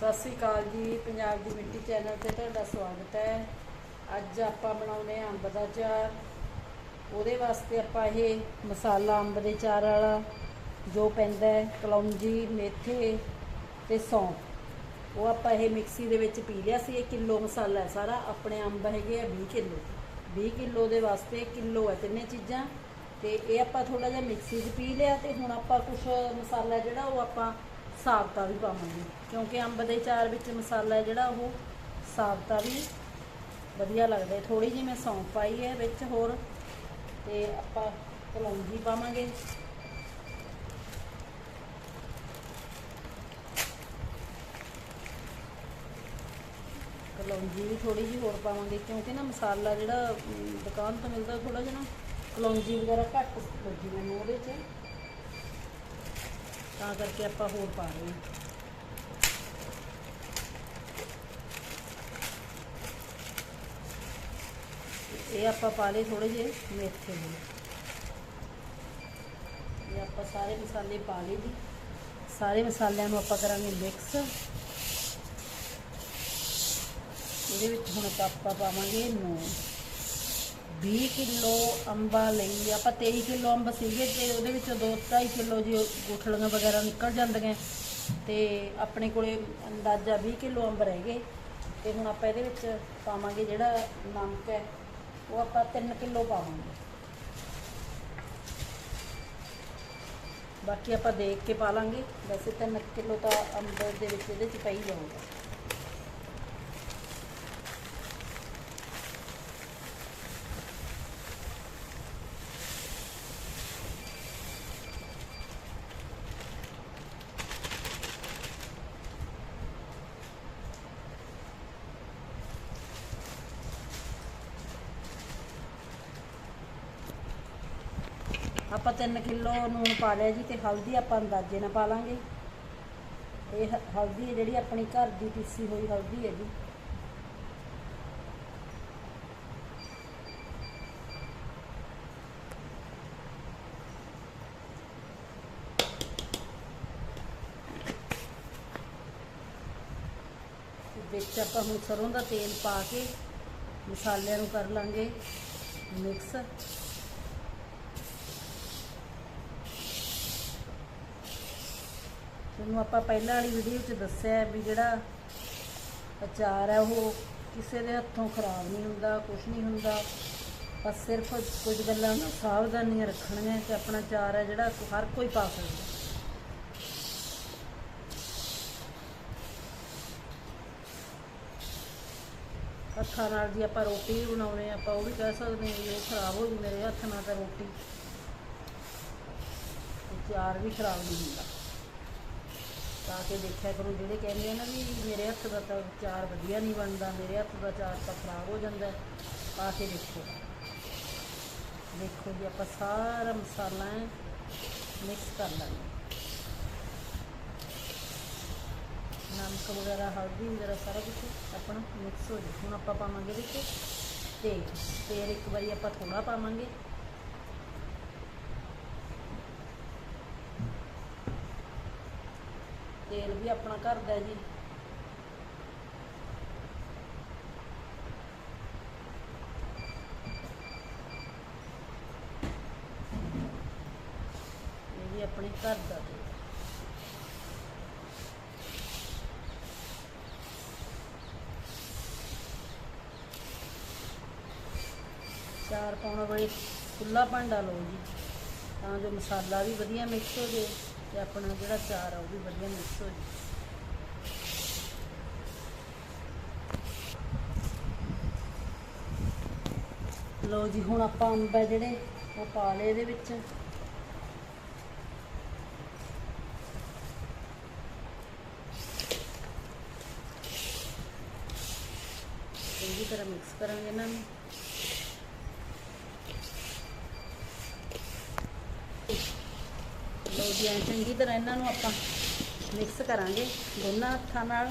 ਸਤਿ ਸ੍ਰੀ ਅਕਾਲ ਜੀ, ਪੰਜਾਬ ਦੀ ਮਿੱਟੀ ਚੈਨਲ ਤੇ ਤੁਹਾਡਾ ਸਵਾਗਤ ਹੈ। ਅੱਜ ਆਪਾਂ ਬਣਾਉਨੇ ਆਂ ਅੰਬ ਦਾ ਚਾਰ ਉਹਦੇ ਵਾਸਤੇ ਆਪਾਂ ਇਹ ਮਸਾਲਾ ਅੰਬ ਦੇ ਚਾਰ ਵਾਲਾ ਜੋ ਪੈਂਦਾ ਹੈ, ਕਲੌਂਜੀ, ਮੇਥੇ ਤੇ ਸੌਂਫ। ਉਹ ਆਪਾਂ ਇਹ ਮਿਕਸੀ ਦੇ ਵਿੱਚ ਪੀ ਲਿਆ ਸੀ, ਇਹ ਕਿਲੋ ਮਸਾਲਾ ਹੈ ਸਾਰਾ। ਆਪਣੇ ਅੰਬ ਹੈਗੇ ਆ 20 ਕਿਲੋ। 20 ਕਿਲੋ ਦੇ ਵਾਸਤੇ ਕਿਲੋ ਹੈ ਤਿੰਨੇ ਚੀਜ਼ਾਂ। ਤੇ ਇਹ ਆਪਾਂ ਥੋੜਾ ਜਿਹਾ ਮਿਕਸੀ 'ਚ ਪੀ ਲਿਆ ਤੇ ਹੁਣ ਆਪਾਂ ਕੁਝ ਮਸਾਲਾ ਜਿਹੜਾ ਉਹ ਆਪਾਂ ਸਾਬਤਾ ਵੀ ਪਾਵਾਂਗੇ। ਕਿਉਂਕਿ ਅੰਬ ਦੇ ਚਾਰ ਵਿੱਚ ਮਸਾਲਾ ਜਿਹੜਾ, ਉਹ ਸਾਬਤਾ ਵੀ ਵਧੀਆ ਲੱਗਦਾ ਹੈ। ਥੋੜੀ ਜਿਹੀ ਮੈਂ ਸੌਂਫ ਪਾਈ ਹੈ ਵਿੱਚ ਹੋਰ, ਤੇ ਆਪਾਂ ਕਲੌਂਜੀ ਪਾਵਾਂਗੇ। ਕਲੌਂਜੀ ਵੀ ਥੋੜੀ ਜਿਹੀ ਹੋਰ ਪਾਵਾਂਗੇ, ਕਿਉਂਕਿ ਨਾ ਮਸਾਲਾ ਜਿਹੜਾ ਦੁਕਾਨ ਤੋਂ ਮਿਲਦਾ ਥੋੜਾ ਜਿਹਾ ਨਾ, ਕਲੌਂਜੀ ਵਗੈਰਾ ਘੱਟ ਲੱਗੀ ਮੈਨੂੰ ਉਹਦੇ 'ਚ। ਤਾਂ ਕਰਕੇ ਆਪਾਂ ਹੋਰ ਪਾ ਰਹੇ ਹਾਂ। ਇਹ ਆਪਾਂ ਪਾ ਲਏ ਥੋੜੇ ਜਿਹੇ ਮੇਥੇ ਦੇ ਇਹ ਆਪਾਂ ਸਾਰੇ ਮਸਾਲੇ ਪਾ ਲਏ ਜੀ। ਸਾਰੇ ਮਸਾਲਿਆਂ ਨੂੰ ਆਪਾਂ ਕਰਾਂਗੇ ਮਿਕਸ ਇਹਦੇ ਵਿੱਚ ਹੁਣ ਆਪਾਂ ਆਪਾਂ ਪਾਵਾਂਗੇ ਨੂਣ। 20 ਕਿਲੋ ਅੰਬਾਂ ਲਈ, ਆਪਾਂ 23 ਕਿਲੋ ਅੰਬ ਸੀਗੇ ਤੇ ਉਹਦੇ ਵਿੱਚੋਂ 2-2.5 ਕਿਲੋ ਜੀ ਗੁਠਲੀਆਂ ਵਗੈਰਾ ਨਿਕਲ ਜਾਂਦੀਆਂ ਤੇ ਆਪਣੇ ਕੋਲੇ ਅੰਦਾਜ਼ਾ 20 ਕਿਲੋ ਅੰਬ ਰਹਿ ਗਏ ਤੇ ਹੁਣ ਆਪਾਂ ਇਹਦੇ ਵਿੱਚ ਪਾਵਾਂਗੇ ਜਿਹੜਾ ਨਮਕ ਹੈ, ਉਹ ਆਪਾਂ 3 ਕਿਲੋ ਪਾਵਾਂਗੇ। ਬਾਕੀ ਆਪਾਂ ਦੇਖ ਕੇ ਪਾ ਲਾਂਗੇ, ਵੈਸੇ 3 ਕਿਲੋ ਤਾਂ ਅੰਬ ਦੇ ਵਿੱਚ ਇਹਦੇ ਚ ਪਈ ਜਾਊਗਾ। ਆਪਾਂ 3 ਕਿਲੋ ਨੂਣ ਪਾ ਲਿਆ ਜੀ ਤੇ ਹਲਦੀ ਆਪਾਂ ਅੰਦਾਜ਼ੇ ਨਾਲ ਪਾ ਲਾਂਗੇ। ਇਹ ਹਲਦੀ ਹੈ ਜਿਹੜੀ ਆਪਣੀ ਘਰ ਦੀ ਪੀਸੀ ਹੋਈ ਹਲਦੀ ਹੈ ਜੀ। ਵਿੱਚ ਆਪਾਂ ਹੁਣ ਸਰੋਂ ਦਾ ਤੇਲ ਪਾ ਕੇ ਮਸਾਲਿਆਂ ਨੂੰ ਕਰ ਲਾਂਗੇ। ਮਿਕਸ। ਤੁਹਾਨੂੰ ਆਪਾਂ ਪਹਿਲਾਂ ਵਾਲੀ ਵੀਡੀਓ 'ਚ ਦੱਸਿਆ ਵੀ ਜਿਹੜਾ ਅਚਾਰ ਹੈ ਉਹ ਕਿਸੇ ਦੇ ਹੱਥੋਂ ਖਰਾਬ ਨਹੀਂ ਹੁੰਦਾ ਕੁਝ ਨਹੀਂ ਹੁੰਦਾ। ਬਸ ਸਿਰਫ ਕੁਝ ਗੱਲਾਂ ਨੂੰ ਸਾਵਧਾਨੀਆਂ ਰੱਖਣੀਆਂ ਤੇ ਆਪਣਾ ਅਚਾਰ ਹੈ ਜਿਹੜਾ ਹਰ ਕੋਈ ਪਾ ਸਕਦਾ। ਹੱਥਾਂ ਨਾਲ ਜੀ ਆਪਾਂ ਰੋਟੀ ਵੀ ਬਣਾਉਣੇ ਆਪਾਂ ਉਹ ਵੀ ਕਹਿ ਸਕਦੇ ਹਾਂ ਵੀ ਇਹ ਖਰਾਬ ਹੋ ਗਈ ਮੇਰੇ ਹੱਥ ਨਾਲ ਤਾਂ ਰੋਟੀ। ਚਾਰ ਵੀ ਖਰਾਬ ਨਹੀਂ ਹੁੰਦਾ। ਤਾਂ ਕਿ ਦੇਖਿਆ ਕਰੋ ਜਿਹੜੇ ਕਹਿੰਦੇ ਆ ਨਾ ਵੀ ਮੇਰੇ ਹੱਥ ਦਾ ਤਾਂ ਚਾਰ ਵਧੀਆ ਨਹੀਂ ਬਣਦਾ ਮੇਰੇ ਹੱਥ ਦਾ ਚਾਰ ਤਾਂ ਖਰਾਬ ਹੋ ਜਾਂਦਾ ਹੈ, ਪਾ ਕੇ ਦੇਖੋ। ਦੇਖੋ ਜੀ ਆਪਾਂ ਸਾਰਾ ਮਸਾਲਾ ਮਿਕਸ ਕਰ ਲਾਂਗੇ ਨਮਕ ਵਗੈਰਾ ਹਲਦੀ ਵਗੈਰਾ ਸਾਰਾ ਕੁਝ ਆਪਣਾ ਮਿਕਸ ਹੋ ਜਾਏ ਹੁਣ ਆਪਾਂ ਪਾਵਾਂਗੇ ਵਿੱਚ ਤੇਲ। ਤੇਲ ਇੱਕ ਵਾਰੀ ਆਪਾਂ ਥੋੜਾ ਪਾਵਾਂਗੇ। ਤੇਲ ਵੀ ਆਪਣਾ ਘਰ ਦਾ ਜੀ। ਇਹ ਵੀ ਆਪਣੇ ਘਰ ਦਾ ਤੇਲ। ਚਾਰ ਪਾਉਣ ਵੇਲੇ ਖੁੱਲਾ ਭਾਂਡਾ ਲਓ ਜੀ, ਤਾਂ ਜੋ ਮਸਾਲਾ ਵੀ ਵਧੀਆ ਮਿਕਸ ਹੋ ਜਾਏ। ਤੇ ਆਪਣਾ ਜਿਹੜਾ ਚਾਰ ਆ ਉਹ ਵੀ ਵਧੀਆ ਮਿਕਸ ਹੋ ਜਾਏ ਲਓ ਜੀ, ਹੁਣ ਆਪਾਂ ਅੰਬ ਹੈ ਜਿਹੜੇ, ਉਹ ਪਾ ਲਏ ਇਹਦੇ ਵਿੱਚ। ਚੰਗੀ ਤਰ੍ਹਾਂ ਮਿਕਸ ਕਰਾਂਗੇ ਇਹਨਾਂ ਨੂੰ। ਲਓ ਚੰਗੀ ਤਰ੍ਹਾਂ ਇਹਨਾਂ ਨੂੰ ਆਪਾਂ ਮਿਕਸ ਕਰਾਂਗੇ ਦੋਨਾਂ ਹੱਥਾਂ ਨਾਲ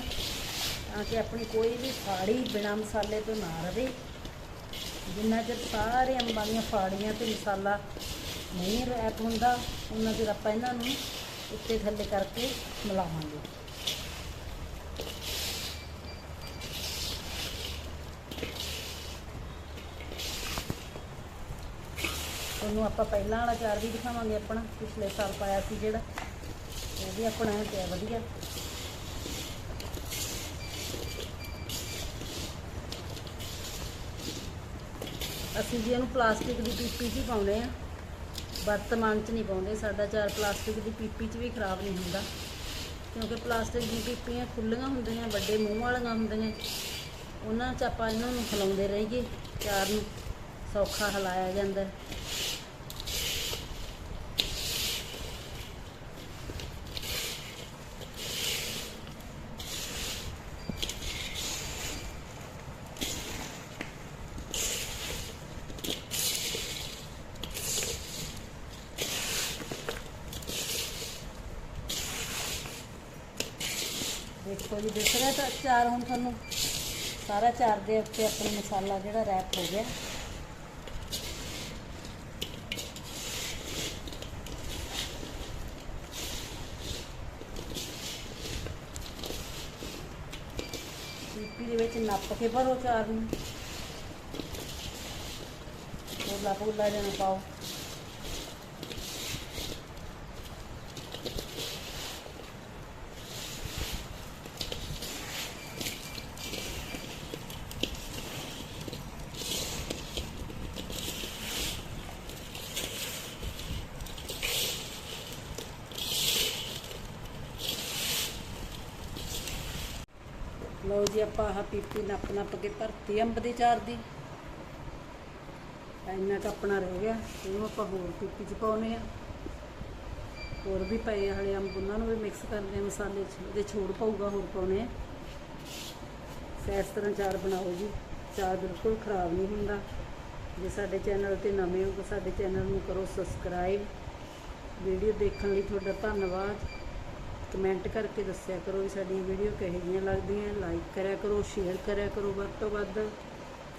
ਤਾਂ ਕਿ ਆਪਣੀ ਕੋਈ ਵੀ ਫਾੜੀ ਬਿਨਾਂ ਮਸਾਲੇ ਤੋਂ ਨਾ ਰਵੇ। ਜਿੰਨਾ ਚਿਰ ਸਾਰੇ ਅੰਬਾਂ ਦੀਆਂ ਫਾੜੀਆਂ ਤੇ ਮਸਾਲਾ ਨਹੀਂ ਰੈਪ ਹੁੰਦਾ ਉਹਨਾਂ ਚਿਰ ਆਪਾਂ ਇਹਨਾਂ ਨੂੰ ਉੱਤੇ ਥੱਲੇ ਕਰਕੇ ਮਿਲਾਵਾਂਗੇ। ਤੁਹਾਨੂੰ ਆਪਾਂ ਪਹਿਲਾਂ ਵਾਲਾ ਚਾਰ ਵੀ ਦਿਖਾਵਾਂਗੇ ਆਪਣਾ, ਪਿਛਲੇ ਸਾਲ ਪਾਇਆ ਸੀ ਜਿਹੜਾ। ਉਹ ਵੀ ਆਪਣਾ ਐਂ ਪਿਆ ਵਧੀਆ। ਅਸੀਂ ਜੀ ਇਹਨੂੰ ਪਲਾਸਟਿਕ ਦੀ ਪੀਪੀ 'ਚ ਹੀ ਪਾਉਂਦੇ ਆ ਵਰਤਮਾਨ 'ਚ ਨਹੀਂ ਪਾਉਂਦੇ, ਸਾਡਾ ਚਾਰ ਪਲਾਸਟਿਕ ਦੀ ਪੀਪੀ 'ਚ ਵੀ ਖਰਾਬ ਨਹੀਂ ਹੁੰਦਾ। ਕਿਉਂਕਿ ਪਲਾਸਟਿਕ ਦੀ ਪੀਪੀਆਂ ਖੁੱਲੀਆਂ ਹੁੰਦੀਆਂ, ਵੱਡੇ ਮੂੰਹ ਵਾਲੀਆਂ ਹੁੰਦੀਆਂ। ਉਹਨਾਂ 'ਚ ਆਪਾਂ ਇਹਨਾਂ ਨੂੰ ਹਿਲਾਉਂਦੇ ਰਹੀਏ। ਚਾਰ ਨੂੰ ਸੌਖਾ ਹਿਲਾਇਆ ਜਾਂਦਾ ਹੈ। ਦੇਖੋ ਜੀ, ਦਿਖ ਰਿਹਾ ਤਾਂ ਚਾਰ ਹੁਣ ਤੁਹਾਨੂੰ ਸਾਰਾ ਚਾਰ ਦੇ ਉੱਤੇ ਆਪਣਾ ਮਸਾਲਾ ਜਿਹੜਾ ਰੈਪ ਹੋ ਗਿਆ। ਪੀਪੀ ਦੇ ਵਿੱਚ ਨੱਪ ਕੇ ਭਰੋ ਚਾਰ ਨੂੰ। ਪੋਲਾ ਪੋਲਾ ਜਿਹਾ ਨਾ ਪਾਓ। ਲਓ ਜੀ, ਆਪਾਂ ਆਹ ਪੀਪੀ ਨੱਪ ਨੱਪ ਕੇ ਭਰਤੀ ਅੰਬ ਦੀ ਚਾਰ ਦੀ। ਇੰਨਾ ਕੁ ਆਪਣਾ ਰਹਿ ਗਿਆ, ਇਹਨੂੰ ਆਪਾਂ ਹੋਰ ਪੀਪੀ ਚ ਪਾਉਨੇ ਆ। ਹੋਰ ਵੀ ਪਏ ਆ ਹਲੇ ਅੰਬ, ਉਹਨਾਂ ਨੂੰ ਵੀ ਮਿਕਸ ਕਰਦੇ ਆ, ਮਸਾਲੇ ਚ। ਉਹਦੇ ਛੋੜ ਪਊਗਾ, ਹੋਰ ਪਾਉਨੇ ਆ। ਇਸ ਤਰ੍ਹਾਂ ਚਾਰ ਬਣਾਓ ਜੀ। ਚਾਰ ਬਿਲਕੁਲ ਖਰਾਬ ਨਹੀਂ ਹੁੰਦਾ। ਜੇ ਸਾਡੇ ਚੈਨਲ ਤੇ ਨਵੇਂ ਹੋ ਤਾਂ ਸਾਡੇ ਚੈਨਲ ਨੂੰ ਕਰੋ ਸਬਸਕ੍ਰਾਈਬ ਵੀਡੀਓ ਦੇਖਣ ਲਈ ਤੁਹਾਡਾ ਧੰਨਵਾਦ। ਕਮੈਂਟ ਕਰਕੇ ਦੱਸਿਆ ਕਰੋ ਵੀ ਸਾਡੀਆਂ ਵੀਡੀਓ ਕਿਹੋ ਜਿਹੀਆਂ ਲੱਗਦੀਆਂ ਲਾਈਕ ਕਰਿਆ ਕਰੋ ਸ਼ੇਅਰ ਕਰਿਆ ਕਰੋ ਵੱਧ ਤੋਂ ਵੱਧ।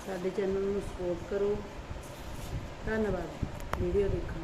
ਸਾਡੇ ਚੈਨਲ ਨੂੰ ਸਪੋਰਟ ਕਰੋ। ਧੰਨਵਾਦ। ਵੀਡੀਓ ਦੇਖਣ